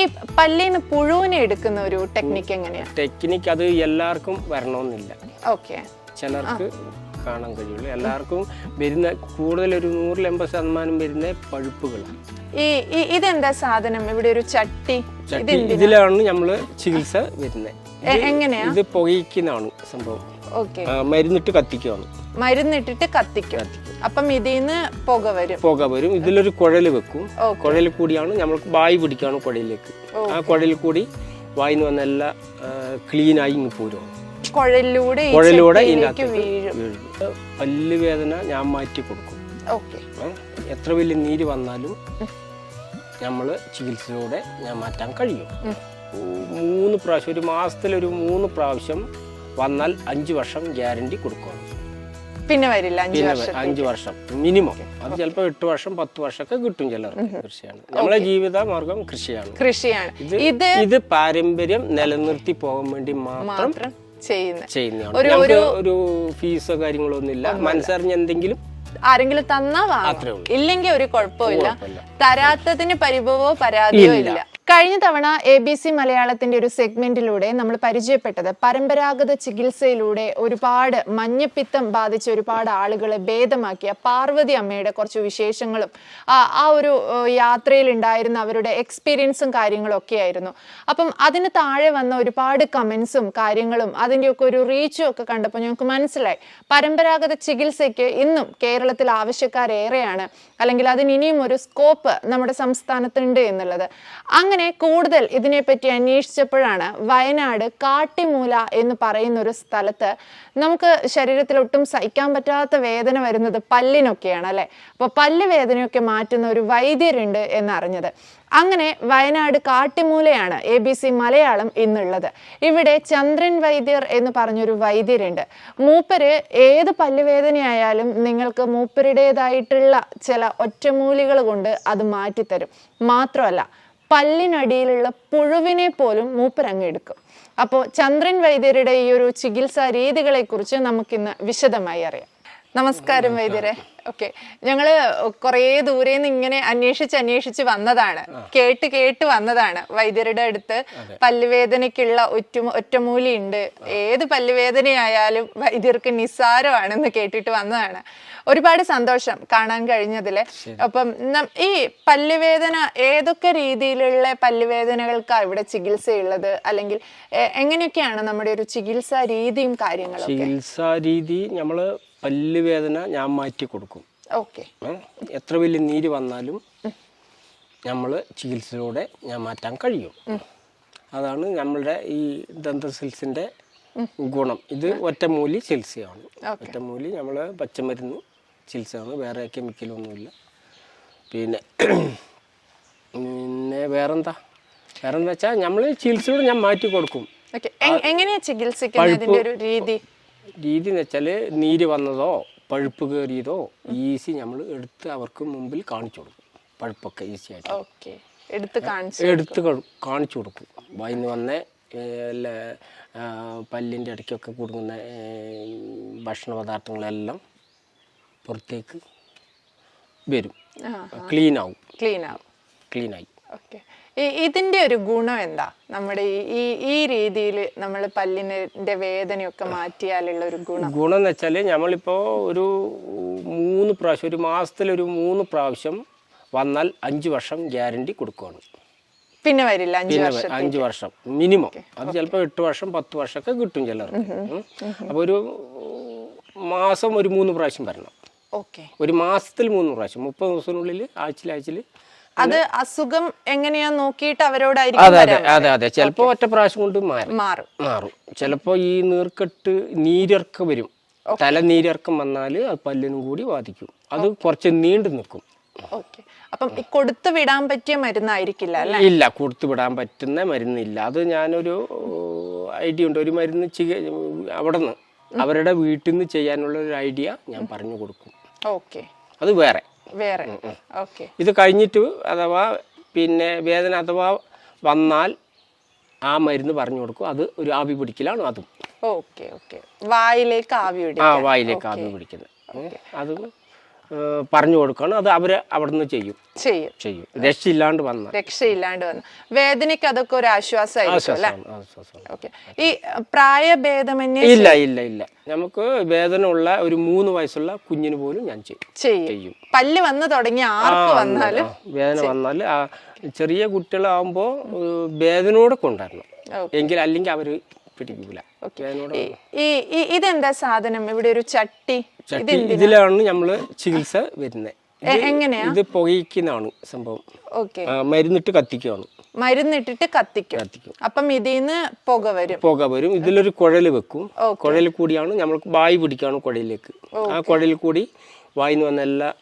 ഈ പല്ലിന്ന് പുഴുവിനെ എടുക്കുന്ന ഒരു ടെക്നിക്ക് എങ്ങനെയാണ് ടെക്നിക്ക് അത് എല്ലാവർക്കും വരണമെന്നില്ല. ഓക്കെ ചിലർക്ക് കാണാൻ കഴിയുള്ളൂ. എല്ലാവർക്കും വരുന്ന കൂടുതൽ ഒരു നൂറിൽ എൺപത് ശതമാനം വരുന്ന പഴുപ്പുകളാണ് ഈ ഇതെന്താ സാധനം? ഇവിടെ ഒരു ചട്ടി. ഇതിലാണ് നമ്മൾ ചികിത്സ വരുന്നത് എങ്ങനെയാ? ഇത് പുകയ്ക്കുന്നതാണ് സംഭവം. മരുന്നിട്ട് കത്തിക്കുവാണ്. മരുന്നിട്ടിട്ട് കത്തിക്കും. അപ്പം ഇതിന്ന് പുക വരും. പുക വരും. ഇതിലൊരു കുഴൽ വെക്കും. കുഴൽ കൂടിയാണ് നമ്മൾ വായു പിടിക്കുകയാണ് കുഴലിലേക്ക്. ആ കുഴലിൽ കൂടി വായിന്ന് വന്ന എല്ലാം ക്ലീനായി ഇങ്ങ് പോരുവാണ്. കുഴലിലൂടെ കുഴലിലൂടെ വീഴും. പല്ല് വേദന ഞാൻ മാറ്റി കൊടുക്കും. എത്ര വലിയ നീര് വന്നാലും നമ്മൾ ചികിത്സയിലൂടെ ഞാൻ മാറ്റാൻ കഴിയും. മൂന്ന് പ്രാവശ്യം ഒരു മാസത്തിൽ ഒരു മൂന്ന് പ്രാവശ്യം വന്നാൽ അഞ്ച് വർഷം ഗ്യാരണ്ടി കൊടുക്കും പിന്നെ വരില്ല അഞ്ചു വർഷം മിനിമം. അത് ചിലപ്പോൾ എട്ട് വർഷം പത്ത് വർഷമൊക്കെ കിട്ടും ചിലർക്ക് കൃഷിയാണ്. നമ്മളെ ജീവിത മാർഗം കൃഷിയാണ്. കൃഷിയാണ്. ഇത് ഇത് പാരമ്പര്യം നിലനിർത്തി പോകാൻ വേണ്ടി മാത്രം മാത്രം ഒരു ഒരു ഫീസോ കാര്യങ്ങളോ ഒന്നുമില്ല. മനസ്സറിഞ്ഞ് എന്തെങ്കിലും ആരെങ്കിലും തന്നാ വാങ്ങാം. ഇല്ലെങ്കിൽ ഒരു കുഴപ്പമില്ല. തരാത്തതിന് പരിഭവോ പരാതിയോ ഇല്ല. കഴിഞ്ഞ തവണ എ ബി സി മലയാളത്തിന്റെ ഒരു സെഗ്മെന്റിലൂടെ നമ്മൾ പരിചയപ്പെട്ടത് പരമ്പരാഗത ചികിത്സയിലൂടെ ഒരുപാട് മഞ്ഞപ്പിത്തം ബാധിച്ച ഒരുപാട് ആളുകളെ ഭേദമാക്കിയ പാർവതി അമ്മയുടെ കുറച്ച് വിശേഷങ്ങളും ആ ഒരു യാത്രയിൽ ഉണ്ടായിരുന്ന അവരുടെ എക്സ്പീരിയൻസും കാര്യങ്ങളും ഒക്കെ ആയിരുന്നു. അപ്പം അതിന് താഴെ വന്ന ഒരുപാട് കമൻസും കാര്യങ്ങളും അതിന്റെയൊക്കെ ഒരു റീച്ചും ഒക്കെ കണ്ടപ്പോൾ ഞങ്ങൾക്ക് മനസ്സിലായി. പരമ്പരാഗത ചികിത്സയ്ക്ക് ഇന്നും കേരളത്തിൽ ആവശ്യക്കാരേറെയാണ്. അല്ലെങ്കിൽ അതിന് ഇനിയും ഒരു സ്കോപ്പ് നമ്മുടെ സംസ്ഥാനത്തുണ്ട് എന്നുള്ളത്. അങ്ങനെ കൂടുതൽ ഇതിനെപ്പറ്റി അന്വേഷിച്ചപ്പോഴാണ് വയനാട് കാട്ടിമൂല എന്ന് പറയുന്ന ഒരു സ്ഥലത്ത് നമുക്ക് ശരീരത്തിൽ ഒട്ടും സഹിക്കാൻ പറ്റാത്ത വേദന വരുന്നത് പല്ലിനൊക്കെയാണ് അല്ലേ? അപ്പോൾ പല്ല് വേദനയൊക്കെ മാറ്റുന്ന ഒരു വൈദ്യരുണ്ട് എന്നറിഞ്ഞത്. അങ്ങനെ വയനാട് കാട്ടിമൂലയാണ് എ ബി സി മലയാളം ഇന്നുള്ളത് ഇവിടെ ചന്ദ്രൻ വൈദ്യർ എന്ന് പറഞ്ഞൊരു വൈദ്യരുണ്ട്. മൂപ്പര് ഏത് പല്ലുവേദനയായാലും നിങ്ങൾക്ക് മൂപ്പരുടേതായിട്ടുള്ള ചില ഒറ്റമൂലികൾ കൊണ്ട് അത് മാറ്റിത്തരും. മാത്രമല്ല പല്ലിനടിയിലുള്ള പുഴുവിനെ പോലും മൂപ്പരങ്ങ് എടുക്കും അപ്പോൾ ചന്ദ്രൻ വൈദ്യരുടെ ഈ ഒരു ചികിത്സാ രീതികളെ കുറിച്ച് നമുക്കിന്ന് വിശദമായി അറിയാം. നമസ്കാരം വൈദ്യരെ. ഓക്കെ. ഞങ്ങൾ കുറേ ദൂരെ നിന്ന് ഇങ്ങനെ അന്വേഷിച്ച് അന്വേഷിച്ച് വന്നതാണ്. കേട്ട് കേട്ട് വന്നതാണ്. വൈദ്യരുടെ അടുത്ത് പല്ലുവേദനയ്ക്കുള്ള ഒറ്റ ഒറ്റമൂലി ഉണ്ട് ഏത് പല്ലുവേദനയായാലും വൈദ്യർക്ക് നിസ്സാരമാണെന്ന് കേട്ടിട്ട് വന്നതാണ്. ഒരുപാട് സന്തോഷം കാണാൻ കഴിഞ്ഞതിൽ. അപ്പം ഈ പല്ലുവേദന ഏതൊക്കെ രീതിയിലുള്ള പല്ലുവേദനകൾക്കാണ് ഇവിടെ ചികിത്സയുള്ളത്? അല്ലെങ്കിൽ എങ്ങനെയൊക്കെയാണ് നമ്മുടെ ഒരു ചികിത്സാ രീതിയും കാര്യങ്ങളും ചികിത്സാ രീതി നമ്മൾ പല്ല് വേദന ഞാൻ മാറ്റി കൊടുക്കും. ഓക്കെ. എത്ര വലിയ നീര് വന്നാലും നമ്മൾ ചികിത്സയിലൂടെ ഞാൻ മാറ്റാൻ കഴിയും. അതാണ് നമ്മളുടെ ഈ ദന്തസിൽസിന്റെ ഗുണം. ഇത് ഒറ്റമൂലി ചികിത്സയാണ്. ഒറ്റമൂലി നമ്മൾ പച്ചമരുന്ന് ചികിത്സയാണ്. വേറെ കെമിക്കലൊന്നുമില്ല. പിന്നെ പിന്നെ വേറെന്താ? വേറെന്താ വെച്ചാൽ നമ്മൾ ചികിത്സയോട് ഞാൻ മാറ്റി കൊടുക്കും. എങ്ങനെയാ ചികിത്സിക്കുന്നതിന്റെ ഒരു രീതി? രീതി എന്ന് വെച്ചാൽ നീര് വന്നതോ പഴുപ്പ് കയറിയതോ ഈസി നമ്മൾ എടുത്ത് അവർക്ക് മുമ്പിൽ കാണിച്ചു കൊടുക്കും. പഴുപ്പൊക്കെ ഈസി ആയിട്ട്. ഓക്കെ. എടുത്ത് കാണിച്ചു എടുത്ത് കാണിച്ചു കൊടുക്കും. വൈന്ന് വന്ന എല്ലാ പല്ലിന്റെ ഇടയ്ക്കൊക്കെ കൊടുക്കുന്ന ഭക്ഷണ പദാർത്ഥങ്ങളെല്ലാം പുറത്തേക്ക് വരും. ക്ലീൻ ആവും. ക്ലീൻ ആവും. ക്ലീനായി ഓക്കെ. ഇതിന്റെ ഒരു ഗുണം എന്താ? നമ്മുടെ ഈ ഈ രീതിയിൽ നമ്മൾ പല്ലിന്റെ വേദനയൊക്കെ മാറ്റിയാലുള്ള ഒരു ഗുണം. ഗുണം എന്ന് വെച്ചാൽ നമ്മളിപ്പോൾ ഒരു മൂന്ന് പ്രാവശ്യം ഒരു മാസത്തിലൊരു മൂന്ന് പ്രാവശ്യം വന്നാൽ അഞ്ച് വർഷം ഗ്യാരണ്ടി കൊടുക്കുകയാണ് പിന്നെ വരില്ല അഞ്ചു പിന്നെ വർഷം അഞ്ച് വർഷം മിനിമം. അത് ചിലപ്പോൾ എട്ട് വർഷം പത്ത് വർഷമൊക്കെ കിട്ടും ചിലർ അപ്പോൾ ഒരു മാസം ഒരു മൂന്ന് പ്രാവശ്യം വരണം. ഓക്കെ. ഒരു മാസത്തിൽ മൂന്ന് പ്രാവശ്യം മുപ്പത് ദിവസത്തിനുള്ളിൽ ആഴ്ചയിൽ ആഴ്ചയിൽ അത് അസുഖം എങ്ങനെയാ നോക്കിയിട്ട് അവരോടായിരിക്കും അതെ അതെ അതെ അതെ. ചിലപ്പോൾ ഒറ്റ പ്രാവശ്യം കൊണ്ട് മാറും. മാറും. മാറും. ചിലപ്പോൾ ഈ നീർക്കെട്ട് നീരിറക്കം വരും. തല നീരിറക്കം വന്നാൽ അത് പല്ലിനും കൂടി ബാധിക്കും. അത് കുറച്ച് നീണ്ടു നിൽക്കും. ഓക്കെ അപ്പം കൊടുത്തു വിടാൻ പറ്റിയ മരുന്നായിരിക്കില്ല അല്ലെ? ഇല്ല. കൊടുത്തു വിടാൻ പറ്റുന്ന മരുന്നില്ല. അത് ഞാനൊരു ഐഡിയ ഉണ്ട്. ഒരു മരുന്ന് അവിടെ നിന്ന് അവരുടെ വീട്ടിൽ നിന്ന് ചെയ്യാനുള്ള ഒരു ഐഡിയ ഞാൻ പറഞ്ഞു കൊടുക്കും. ഓക്കെ അത് വേറെ. വേറെ. ഓക്കെ. ഇത് കഴിഞ്ഞിട്ട് അഥവാ പിന്നെ വേദന അഥവാ വന്നാൽ ആ മരുന്ന് പറഞ്ഞു കൊടുക്കും. അത് ഒരു ആവി പിടിക്കലാണ് അതും. Okay okay. വായിലേക്ക് ആവി ആ വായിലേക്ക് ആവി പിടിക്കുന്നത്. അത് പറഞ്ഞു കൊടുക്കണം. അത് അവർ അവിടെ നിന്ന് ചെയ്യും. ചെയ്യും. ചെയ്യും. രക്ഷയില്ലാണ്ട് വന്ന രക്ഷയില്ലാണ്ട് വന്നു വേദനയ്ക്ക് അതൊക്കെ ഒരു ആശ്വാസമായിരിക്കും ഈ പ്രായഭേദമന്യേ ഇല്ല ഇല്ല ഇല്ല. നമുക്ക് വേദന ഉള്ള ഒരു മൂന്ന് വയസ്സുള്ള കുഞ്ഞിന് പോലും ഞാൻ ചെയ്യും. ചെയ്യും. പല്ല് വന്ന് തുടങ്ങി ആർക്ക് വന്നാലും വേദന വന്നാൽ ചെറിയ കുട്ടികളാവുമ്പോ വേദനയോടെ കൊണ്ടുവരണം. എങ്കിൽ അല്ലെങ്കിൽ അവർ പിടിക്കൂല. ഇതെന്താ സാധനം? ഇവിടെ ഒരു ചട്ടി. ഇതിലാണ് നമ്മൾ ചികിത്സ വരുന്നത് എങ്ങനെയാ? ഇത് പുകയ്ക്കുന്നതാണ് സംഭവം. മരുന്നിട്ട് കത്തിക്കുകയാണ് മരുന്നിട്ടിട്ട് കത്തിക്കും. കത്തിക്കും. അപ്പം ഇതിന്ന് പുക വരും. പുക വരും. ഇതിലൊരു കുഴൽ വെക്കും. കുഴൽ കൂടിയാണ് നമ്മൾ വായ് പിടിക്കുകയാണ് കുഴലിലേക്ക്. ആ കുഴലിൽ കൂടി വായിന്ന് വന്ന എല്ലാം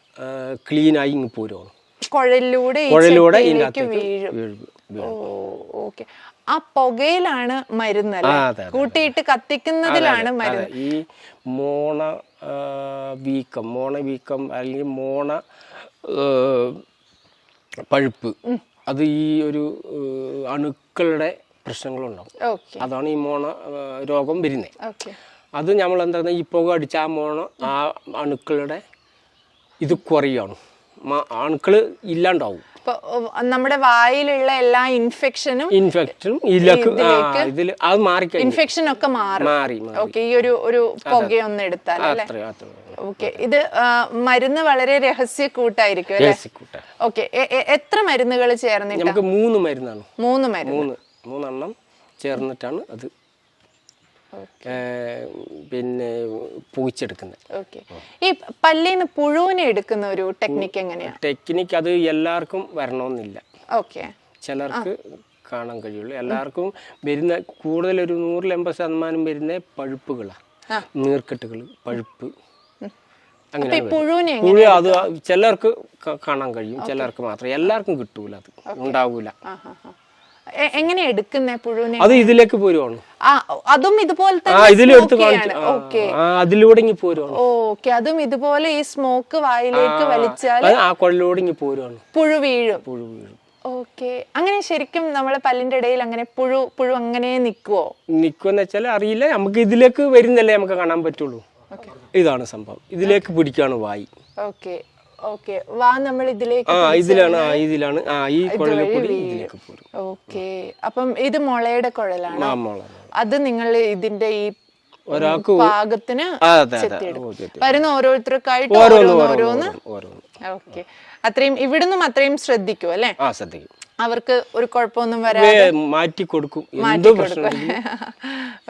ക്ലീനായി ഇങ്ങ് പോരുവാണ്. കുഴലിലൂടെ കുഴലിലൂടെ വീഴും. Oh okay. ആ പുകയിലാണ് അതെ, കൂട്ടിയിട്ട് കത്തിക്കുന്നതിലാണ് മരുന്ന്. ഈ മോണ വീക്കം മോണ വീക്കം അല്ലെങ്കിൽ മോണ പഴുപ്പ് അത് ഈ ഒരു അണുക്കളുടെ പ്രശ്നങ്ങളുണ്ടാവും. അതാണ് ഈ മോണ രോഗം വരുന്നത് അത് നമ്മൾ എന്താ ഈ പുക അടിച്ച ആ മോണ ആ അണുക്കളുടെ ഇത് കുറയാണ് അണുക്കൾ ഇല്ലാണ്ടാവും. നമ്മുടെ വായിലുള്ള എല്ലാ ഇൻഫെക്ഷനും ഇൻഫെക്ഷനും ഇതിൽ അത് മാറി ഇൻഫെക്ഷൻ ഒക്കെ മാറും. മാറി ഓക്കെ ഈ ഒരു ഒരു പുകയൊന്നും എടുത്താൽ അല്ലേ? ഓക്കെ ഇത് മരുന്ന് വളരെ രഹസ്യ കൂട്ടായിരിക്കും അല്ലെ ഓക്കെ എത്ര മരുന്നുകൾ ചേർന്നിട്ട്? നമുക്ക് മൂന്ന് മരുന്നാണ്. മൂന്ന് മരുന്ന്. മൂന്ന് മൂന്നെണ്ണം ചേർന്നിട്ടാണ് അത് പിന്നെ പൂച്ചെടുക്കുന്നത്. ഈ പല്ലിൽ നിന്ന് പുഴുവിനെ എടുക്കുന്ന ഒരു ടെക്നിക്ക് എങ്ങനെയാണ് ടെക്നിക്ക് അത് എല്ലാവർക്കും വരണമെന്നില്ല. ഓക്കെ. ചിലർക്ക് കാണാൻ കഴിയുള്ളൂ. എല്ലാവർക്കും വരുന്ന കൂടുതൽ ഒരു നൂറിൽ എൺപത് ശതമാനം വരുന്ന പഴുപ്പുകളാണ്. നീർക്കെട്ടുകൾ പഴുപ്പ്. അങ്ങനെ പുഴു അത് ചിലർക്ക് കാണാൻ കഴിയും. ചിലർക്ക് മാത്രം. എല്ലാവർക്കും കിട്ടൂല അത്. ഉണ്ടാവൂല. എങ്ങനെ എടുക്കുന്നേ പുഴുവിനെ? അത് ഇതിലേക്ക് പോരുവാണ്. അതും ഇതുപോലെ തന്നെ അതിലൂടെ ഓക്കെ അതും ഇതുപോലെ ഈ സ്മോക്ക് വായിലേക്ക് വലിച്ചാൽ പുഴു വീഴും. പുഴു വീഴും. ഓക്കെ അങ്ങനെ ശരിക്കും നമ്മളെ പല്ലിന്റെ ഇടയിൽ അങ്ങനെ പുഴു പുഴു അങ്ങനെ നിക്കുവോ? നിൽക്കുമെന്ന് വെച്ചാൽ അറിയില്ല. നമുക്ക് ഇതിലേക്ക് വരുന്നല്ലേ നമുക്ക് കാണാൻ പറ്റുള്ളൂ. ഇതാണ് സംഭവം. ഇതിലേക്ക് പിടിക്കാണ് വായി. ഓക്കെ. ഓക്കെ വാ നമ്മൾ ഇതിലേക്ക് ആ ഇതിലാണ് ആ ഇതിലാണ്. ആ ഈ കുഴലിൽ ഇതിലേക്ക് പോരും. ഓക്കെ അപ്പം ഇത് മുളയുടെ കുഴലാണ്. മാമോള അത് നിങ്ങൾ ഇതിന്റെ ഈ ഒരാൾക്ക് പാകത്തിന്. വരുന്ന ഓരോരുത്തർക്കായിട്ട് ഓരോന്ന് ഓരോന്ന് ഓക്കെ അത്രയും ഇവിടുന്നും അത്രയും ശ്രദ്ധിക്കും അല്ലെ? ആ ശ്രദ്ധിക്കും. അവർക്ക് ഒരു കുഴപ്പമൊന്നും വരാതെ മാറ്റി കൊടുക്കും.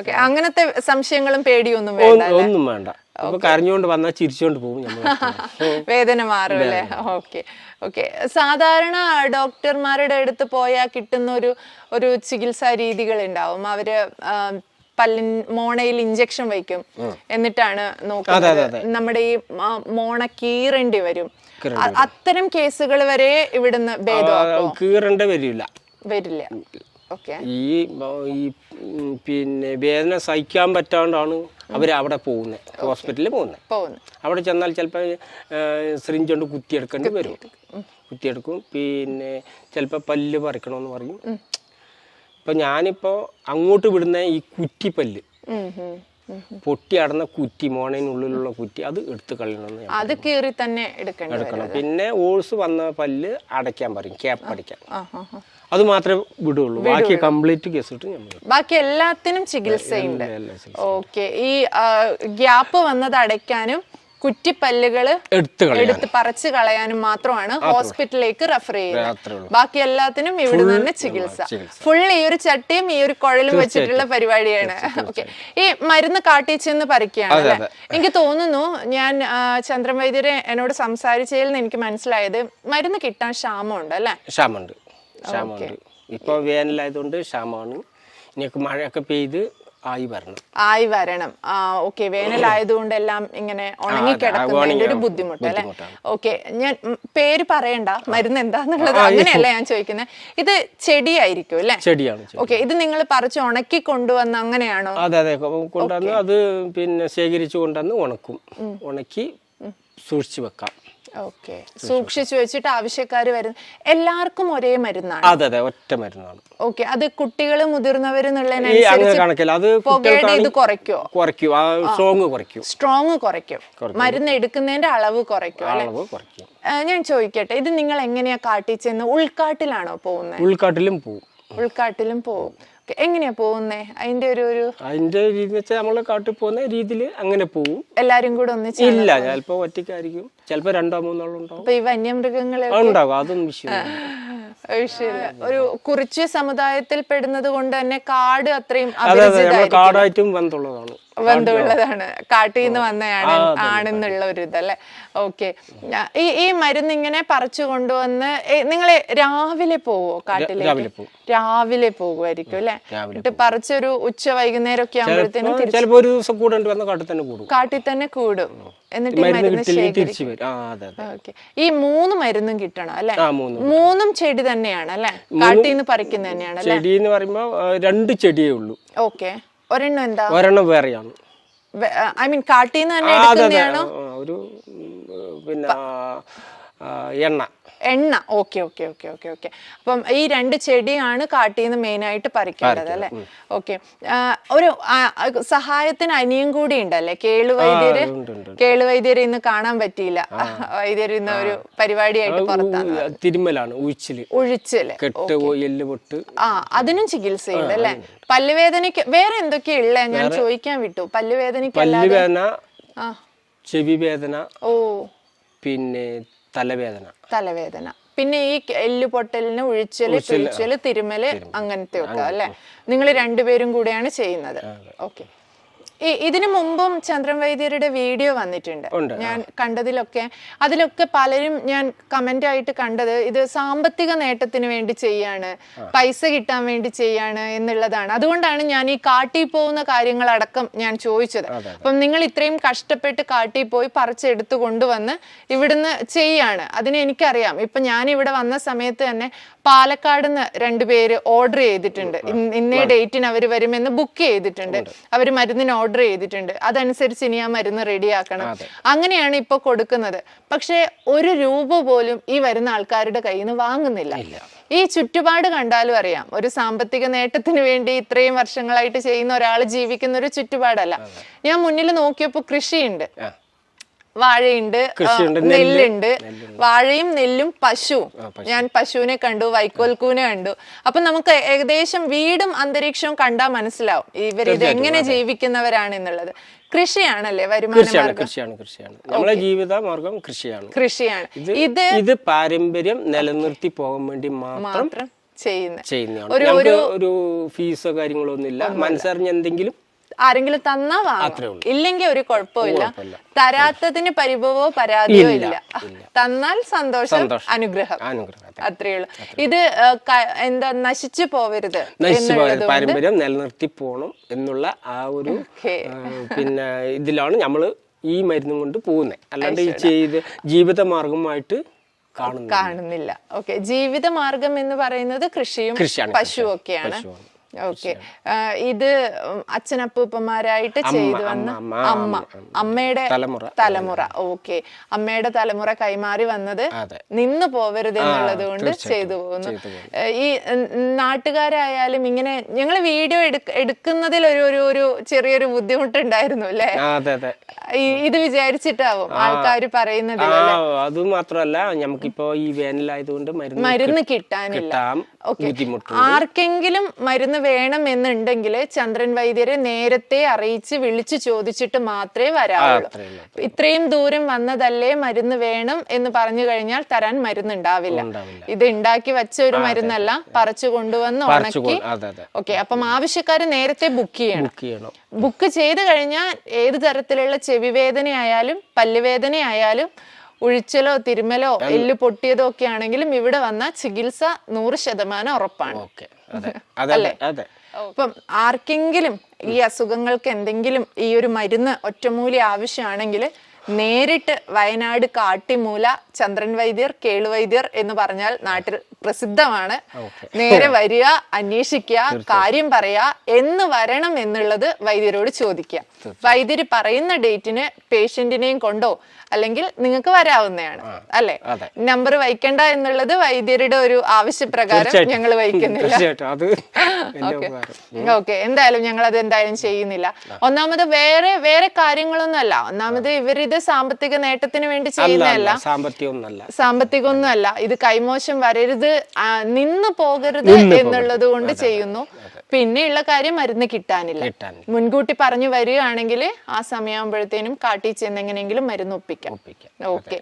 ഓക്കെ അങ്ങനത്തെ സംശയങ്ങളും പേടിയൊന്നും വേണ്ട ഒന്നും വേണ്ട. അപ്പൊ കരഞ്ഞുകൊണ്ട് വന്നാൽ ചിരിച്ചുകൊണ്ട് പോകും വേദന മാറും അല്ലേ? Okay okay. സാധാരണ ഡോക്ടർമാരുടെ അടുത്ത് പോയാൽ കിട്ടുന്ന ഒരു ഒരു ചികിത്സാ രീതികൾ ഉണ്ടാവും. അവർ പല്ലിൻ മോണയിൽ ഇഞ്ചക്ഷൻ വയ്ക്കും. എന്നിട്ടാണ് നോക്കുന്നത്. നമ്മുടെ ഈ മോണ കീറേണ്ടി വരും. അത്തരം കേസുകൾ വരെ ഇവിടുന്ന് ഭേദം കീറേണ്ട വരില്ല. വരില്ല. ഈ ഈ പിന്നെ വേദന സഹിക്കാൻ പറ്റാണ്ടാണ് അവർ അവിടെ പോകുന്നത് ഹോസ്പിറ്റലിൽ പോകുന്നത് പോകുന്നു. അവിടെ ചെന്നാൽ ചിലപ്പോൾ സിറിഞ്ച് കൊണ്ട് കുത്തിയെടുക്കേണ്ടി വരും. കുത്തിയെടുക്കും. പിന്നെ ചിലപ്പോൾ പല്ല് പറിക്കണമെന്ന് പറയും. ഇപ്പം ഞാനിപ്പോൾ അങ്ങോട്ട് വിടുന്ന ഈ കുറ്റിപ്പല്ല് ഉം, ഉം. പൊട്ടി അടന്ന കുറ്റി മോണേനുള്ളിലുള്ള കുറ്റി അത് എടുത്ത് കളയണം അത് കീറി തന്നെ എടുക്കണം. പിന്നെ ഓൾസ് വന്ന പല്ല് അടയ്ക്കാൻ പറയും. ക്യാപ്പ് അടിക്കാൻ. അത് മാത്രമേ വിടുള്ളൂ. ബാക്കി കംപ്ലീറ്റ് കേസ് ഇട്ട് നമ്മൾ ബാക്കി എല്ലാത്തിനും ചികിത്സയുണ്ട്. ഓക്കെ. ഈ ഗ്യാപ്പ് വന്നത് അടയ്ക്കാനും കുറ്റിപ്പല്ലുകൾ എടുത്ത് പറിച്ചു കളയാനും മാത്രമാണ് ഹോസ്പിറ്റലിലേക്ക് റെഫർ ചെയ്യുന്നത്. ബാക്കി എല്ലാത്തിനും ഇവിടെ തന്നെ ചികിത്സ. ഫുൾ ഈ ഒരു ചട്ടിയും ഈ ഒരു കുഴലും വെച്ചിട്ടുള്ള പരിപാടിയാണ്. ഓക്കെ. ഈ മരുന്ന് കാട്ടിച്ചെന്ന് പറിക്കുകയാണ് എനിക്ക് തോന്നുന്നു ഞാൻ ചന്ദ്രൻ വൈദ്യരെ എന്നോട് സംസാരിച്ചതിൽ നിന്ന് എനിക്ക് മനസ്സിലായത് മരുന്ന് കിട്ടാൻ ക്ഷാമമുണ്ട് അല്ലെ? ക്ഷാമുണ്ട് ക്ഷാമുണ്ട് ഇപ്പോൾ വേനലായതുകൊണ്ട് ക്ഷാമമാണ്. ഇനിയൊക്കെ മഴയൊക്കെ പെയ്ത് ആയി വരണം. ആയി വരണം. ആ ഓക്കെ. വേനലായതുകൊണ്ട് എല്ലാം ഇങ്ങനെ ഉണങ്ങി കിടക്കുന്നതിന്റെ ഒരു ബുദ്ധിമുട്ട് അല്ലെ? ഓക്കെ. ഞാൻ പേര് പറയണ്ട. മരുന്ന് എന്താന്നുള്ളത് അങ്ങനെയല്ല ഞാൻ ചോദിക്കുന്നത് ഇത് ചെടിയായിരിക്കും അല്ലെ? ചെടിയാണ് ചെടി. ഓക്കെ. ഇത് നിങ്ങൾ പറിച്ച് ഉണക്കി കൊണ്ടുവന്ന് അങ്ങനെയാണോ? അതെ അതെ. കൊണ്ടുവന്ന് അത് പിന്നെ ശേഖരിച്ചു കൊണ്ടുവന്ന് ഉണക്കും. ഉണക്കി സൂക്ഷിച്ചു വെക്കാം. ഓക്കെ. സൂക്ഷിച്ചു വെച്ചിട്ട് ആവശ്യക്കാർ വരുന്ന എല്ലാവർക്കും ഒരേ മരുന്നാണ്. അതെ അതെ ഒറ്റ മരുന്നാണ്. ഓക്കെ അത് കുട്ടികൾ എന്നുള്ളതിനനുസരിച്ച് അത് ഇത് കുറയ്ക്കോ? സ്ട്രോങ് കുറയ്ക്കും. സ്ട്രോങ് കുറയ്ക്കും. മരുന്ന് എടുക്കുന്നതിന്റെ അളവ് കുറയ്ക്കും അല്ലെ? അളവ് കുറയ്ക്കും. ഞാൻ ചോദിക്കട്ടെ ഇത് നിങ്ങൾ എങ്ങനെയാ കാട്ടിച്ചെന്ന് ഉൾക്കാട്ടിലാണോ പോകുന്നത്? ഉൾക്കാട്ടിലും പോവും. ഉൾക്കാട്ടിലും പോകും. എങ്ങനെയാ പോകുന്നേ? അതിന്റെ ഒരു ഒരു അതിന്റെ രീതി വെച്ചാൽ നമ്മൾ കാട്ടിൽ പോകുന്ന രീതിയിൽ അങ്ങനെ പോകും എല്ലാരും കൂടെ ഒന്നിച്ച് ഇല്ല ചിലപ്പോ ഒറ്റയ്ക്കായിരിക്കും. ചിലപ്പോ രണ്ടോ മൂന്നോ ഉണ്ടാവും. അപ്പൊ ഈ വന്യമൃഗങ്ങളെ ഉണ്ടാവും അതൊന്നും വിഷയം വിഷയമില്ല ഒരു കുറിച്ച് സമുദായത്തിൽ പെടുന്നത് കൊണ്ട് തന്നെ കാട് അത്രയും കാടായിട്ടും ബന്ധമുള്ളതാണ്. ബന്ധമുള്ളതാണ്. കാട്ടിൽ നിന്ന് വന്നയാണ് ആണെന്നുള്ള ഒരു ഇതല്ലേ? ഓക്കെ. ഈ ഈ മരുന്ന് ഇങ്ങനെ പറിച്ചു കൊണ്ടുവന്ന് നിങ്ങൾ രാവിലെ പോവോ കാട്ടിലേക്ക്? രാവിലെ പോകുമായിരിക്കും അല്ലെ? എന്നിട്ട് പറിച്ചൊരു ഉച്ച വൈകുന്നേരം ഒക്കെ ആകുമ്പോഴത്തേനും ചിലപ്പോ ഒരു ദിവസം വന്ന കാട്ടിൽ തന്നെ കൂടും. കാട്ടിൽ തന്നെ കൂടും. എന്നിട്ട് ഈ മരുന്ന് ശേഖരിക്കും ഓക്കെ. ഈ മൂന്ന് മരുന്നും കിട്ടണം അല്ലെ? മൂന്നും ചെടി തന്നെയാണ് അല്ലെ? കാട്ടിൽ നിന്ന് പറിക്കുന്ന തന്നെയാണ് ചെടി എന്ന് പറയുമ്പോ രണ്ട് ചെടിയേ ഉള്ളൂ. ഓക്കെ. ഒരെണ്ണം എന്താ? ഒരെണ്ണം വേറെയാണ്. ഐ മീൻ കാട്ടിൽ നിന്ന് തന്നെ ഒരു പിന്നെ എണ്ണ. എണ്ണ. Okay okay okay okay okay. അപ്പം ഈ രണ്ട് ചെടിയാണ് കാട്ടിൽ നിന്ന് മെയിൻ ആയിട്ട് പറിക്കേണ്ടത്. അല്ലെ? ഓക്കെ. ഒരു സഹായത്തിന് അനിയും കൂടി ഉണ്ടല്ലേ കേളുവൈദ്യര് കേളുവൈദ്യര് ഇന്ന് കാണാൻ പറ്റിയില്ല. വൈദ്യര് ഇന്ന് ഒരു പരിപാടിയായിട്ട് പുറത്താണ്. തിരുമലാണ് ഉഴിച്ചിൽ. ഉഴിച്ചിൽ. ഒഴിച്ചൽ കെട്ട് എല്ല് പൊട്ട്. ആ അതിനും ചികിത്സയുണ്ട് അല്ലെ? പല്ലുവേദനയ്ക്ക് വേറെ എന്തൊക്കെയാ ഉള്ളേ? ഞാൻ ചോദിക്കാൻ വിട്ടു. പല്ലുവേദനയ്ക്ക് പല്ലുവേദന ചെവി വേദന ഓ. പിന്നെ തലവേദന. തലവേദന. പിന്നെ ഈ എല്ല് പൊട്ടലിന് ഉഴിച്ചൽ പിഴിച്ചൽ തിരുമൽ അങ്ങനത്തെ ഒക്കെ അല്ലെ? നിങ്ങൾ രണ്ടുപേരും കൂടെയാണ് ചെയ്യുന്നത്. ഓക്കെ. ഇതിനു മുമ്പും ചന്ദ്രൻ വൈദ്യരുടെ വീഡിയോ വന്നിട്ടുണ്ട്. ഞാൻ കണ്ടതിലൊക്കെ അതിലൊക്കെ പലരും ഞാൻ കമന്റ് ആയിട്ട് കണ്ടത് ഇത് സാമ്പത്തിക നേട്ടത്തിന് വേണ്ടി ചെയ്യാണ് പൈസ കിട്ടാൻ വേണ്ടി ചെയ്യാണ് എന്നുള്ളതാണ്. അതുകൊണ്ടാണ് ഞാൻ ഈ കാട്ടി പോകുന്ന കാര്യങ്ങളടക്കം ഞാൻ ചോദിച്ചത്. അപ്പം നിങ്ങൾ ഇത്രയും കഷ്ടപ്പെട്ട് കാട്ടി പോയി പറിച്ചെടുത്ത് കൊണ്ടുവന്ന് ഇവിടുന്ന് ചെയ്യാണ്. അതിന് എനിക്കറിയാം. ഇപ്പൊ ഞാൻ ഇവിടെ വന്ന സമയത്ത് തന്നെ പാലക്കാട് നിന്ന് രണ്ടുപേര് ഓർഡർ ചെയ്തിട്ടുണ്ട്. ഇന്നേ ഡേറ്റിന് അവർ വരുമെന്ന് ബുക്ക് ചെയ്തിട്ടുണ്ട്. അവർ മരുന്നിന് ഓർഡർ ചെയ്തിട്ടുണ്ട്. അതനുസരിച്ച് ഇനി ആ മരുന്ന് റെഡിയാക്കണം അങ്ങനെയാണ് ഇപ്പൊ കൊടുക്കുന്നത്. പക്ഷേ ഒരു രൂപ പോലും ഈ വരുന്ന ആൾക്കാരുടെ കയ്യിൽ നിന്ന് വാങ്ങുന്നില്ല ഈ ചുറ്റുപാട് കണ്ടാലും അറിയാം. ഒരു സാമ്പത്തിക നേട്ടത്തിന് വേണ്ടി ഇത്രയും വർഷങ്ങളായിട്ട് ചെയ്യുന്ന ഒരാൾ ജീവിക്കുന്ന ഒരു ചുറ്റുപാടല്ല. ഞാൻ മുന്നിൽ നോക്കിയപ്പോൾ കൃഷിയുണ്ട്. വാഴയുണ്ട് നെല്ലുണ്ട്. വാഴയും നെല്ലും പശുവും. ഞാൻ പശുവിനെ കണ്ടു വൈക്കോൽക്കൂനെ കണ്ടു. അപ്പൊ നമുക്ക് ഏകദേശം വീടും അന്തരീക്ഷവും കണ്ടാൽ മനസ്സിലാവും ഇവർ ഇത് എങ്ങനെ ജീവിക്കുന്നവരാണ് എന്നുള്ളത്. കൃഷിയാണല്ലേ വരുമാന കൃഷിയാണ് കൃഷിയാണ് കൃഷിയാണ്. നമ്മളെ ജീവിത മാർഗം കൃഷിയാണ്. കൃഷിയാണ്. ഇത് ഇത് പാരമ്പര്യം നിലനിർത്തി പോകാൻ വേണ്ടി മാത്രം ചെയ്യുന്ന ചെയ്യുന്നതാണ്. ഒരു ഫീസോ കാര്യങ്ങളോ ഒന്നുമില്ല. മനസ്സറിഞ്ഞ എന്തെങ്കിലും ആരെങ്കിലും തന്നാ വാങ്ങും. ഇല്ലെങ്കിൽ ഒരു കുഴപ്പമില്ല. ഇല്ല തരാത്തതിന് പരിഭവോ പരാതിയോ ഇല്ല, തന്നാൽ സന്തോഷം. അനുഗ്രഹം. അനുഗ്രഹം അത്രേ ഉള്ളൂ. ഇത് എന്താ നശിച്ചു പോവരുത് പാരമ്പര്യം നിലനിർത്തി പോണം എന്നുള്ള ആ ഒരു പിന്നെ ഇതിലാണ് നമ്മൾ ഈ മരുന്നും കൊണ്ട് പോകുന്നത് അല്ലാണ്ട് ഈ ചെയ്ത് ജീവിത മാർഗമായിട്ട് കാണുന്നില്ല. ഓക്കെ. ജീവിത മാർഗം എന്ന് പറയുന്നത് കൃഷിയും പശുവൊക്കെയാണ് പശുവും ഒക്കെയാണ് പശുവാണ്. ഓക്കെ. ഇത് അച്ഛനപ്പൂപ്പന്മാരായിട്ട് ചെയ്തു വന്ന അമ്മ, അമ്മ. അമ്മയുടെ തലമുറ. ഓക്കെ. അമ്മയുടെ തലമുറ കൈമാറി വന്നത് നിന്ന് പോവരുത് എന്നുള്ളത് കൊണ്ട് ചെയ്തു പോകുന്നു. ഈ നാട്ടുകാരായാലും ഇങ്ങനെ ഞങ്ങൾ വീഡിയോ എടുക്കുന്നതിൽ ഒരു ഒരു ഒരു ചെറിയൊരു ബുദ്ധിമുട്ടുണ്ടായിരുന്നു അല്ലേ? ഇത് വിചാരിച്ചിട്ടാവും ആൾക്കാർ പറയുന്നത് അത് മാത്രമല്ല നമുക്കിപ്പോ ഈ വേനലായതുകൊണ്ട് മരുന്ന് കിട്ടാനില്ല. ആർക്കെങ്കിലും മരുന്ന് വേണം എന്നുണ്ടെങ്കിൽ ചന്ദ്രൻ വൈദ്യരെ നേരത്തെ അറിയിച്ച് വിളിച്ചു ചോദിച്ചിട്ട് മാത്രമേ വരാവുള്ളൂ. ഇത്രയും ദൂരം വന്നതല്ലേ മരുന്ന് വേണം എന്ന് പറഞ്ഞു കഴിഞ്ഞാൽ തരാൻ മരുന്ന് ഉണ്ടാവില്ല. ഉണ്ടാവില്ല. ഇത് ഉണ്ടാക്കി വെച്ച ഒരു മരുന്നല്ല പറിച്ചു കൊണ്ടുവന്ന് ഉണക്കി. ഓക്കെ അപ്പം ആവശ്യക്കാർ നേരത്തെ ബുക്ക് ചെയ്യണം. ബുക്ക് ചെയ്യണം. ബുക്ക് ചെയ്ത് കഴിഞ്ഞാൽ ഏത് തരത്തിലുള്ള ചെവി വേദനയായാലും പല്ലുവേദനയായാലും ഉഴിച്ചലോ തിരുമലോ എല്ല് പൊട്ടിയതോ ഒക്കെ ആണെങ്കിലും ഇവിടെ വന്ന ചികിത്സ നൂറ് ശതമാനം ഉറപ്പാണ്. അപ്പം ആർക്കെങ്കിലും ഈ അസുഖങ്ങൾക്ക് എന്തെങ്കിലും ഈ ഒരു മരുന്ന് ഒറ്റമൂലി ആവശ്യമാണെങ്കിൽ നേരിട്ട് വയനാട് കാട്ടിമൂല ചന്ദ്രൻ വൈദ്യർ കേളുവൈദ്യർ എന്ന് പറഞ്ഞാൽ നാട്ടിൽ പ്രസിദ്ധമാണ്. നേരെ വരിക അന്വേഷിക്കുക കാര്യം പറയാ എന്ന് വരണം എന്നുള്ളത് വൈദ്യരോട് ചോദിക്കുക. വൈദ്യർ പറയുന്ന ഡേറ്റിന് പേഷ്യന്റിനെയും കൊണ്ടോ അല്ലെങ്കിൽ നിങ്ങൾക്ക് വരാവുന്നതാണ് അല്ലെ? നമ്പർ വഹിക്കണ്ട എന്നുള്ളത് വൈദ്യരുടെ ഒരു ആവശ്യപ്രകാരം ഞങ്ങൾ വഹിക്കുന്നില്ല ഓക്കെ. എന്തായാലും ഞങ്ങൾ അത് എന്തായാലും ചെയ്യുന്നില്ല. ഒന്നാമത് വേറെ വേറെ കാര്യങ്ങളൊന്നും അല്ല ഒന്നാമത് ഇവരിത് സാമ്പത്തിക നേട്ടത്തിന് വേണ്ടി ചെയ്യുന്നതല്ല. സാമ്പത്തിക ഒന്നും അല്ല ഇത് കൈമോശം വരരുത് നിന്ന് പോകരുത് എന്നുള്ളത് കൊണ്ട് ചെയ്യുന്നു. പിന്നെയുള്ള കാര്യം മരുന്ന് കിട്ടാനില്ല. മുൻകൂട്ടി പറഞ്ഞു വരികയാണെങ്കിൽ ആ സമയമാകുമ്പോഴത്തേനും കാട്ടി ചെന്നെങ്ങനെയെങ്കിലും മരുന്ന് ഒപ്പിക്കാം. ഒപ്പിക്കാം. ഓക്കെ.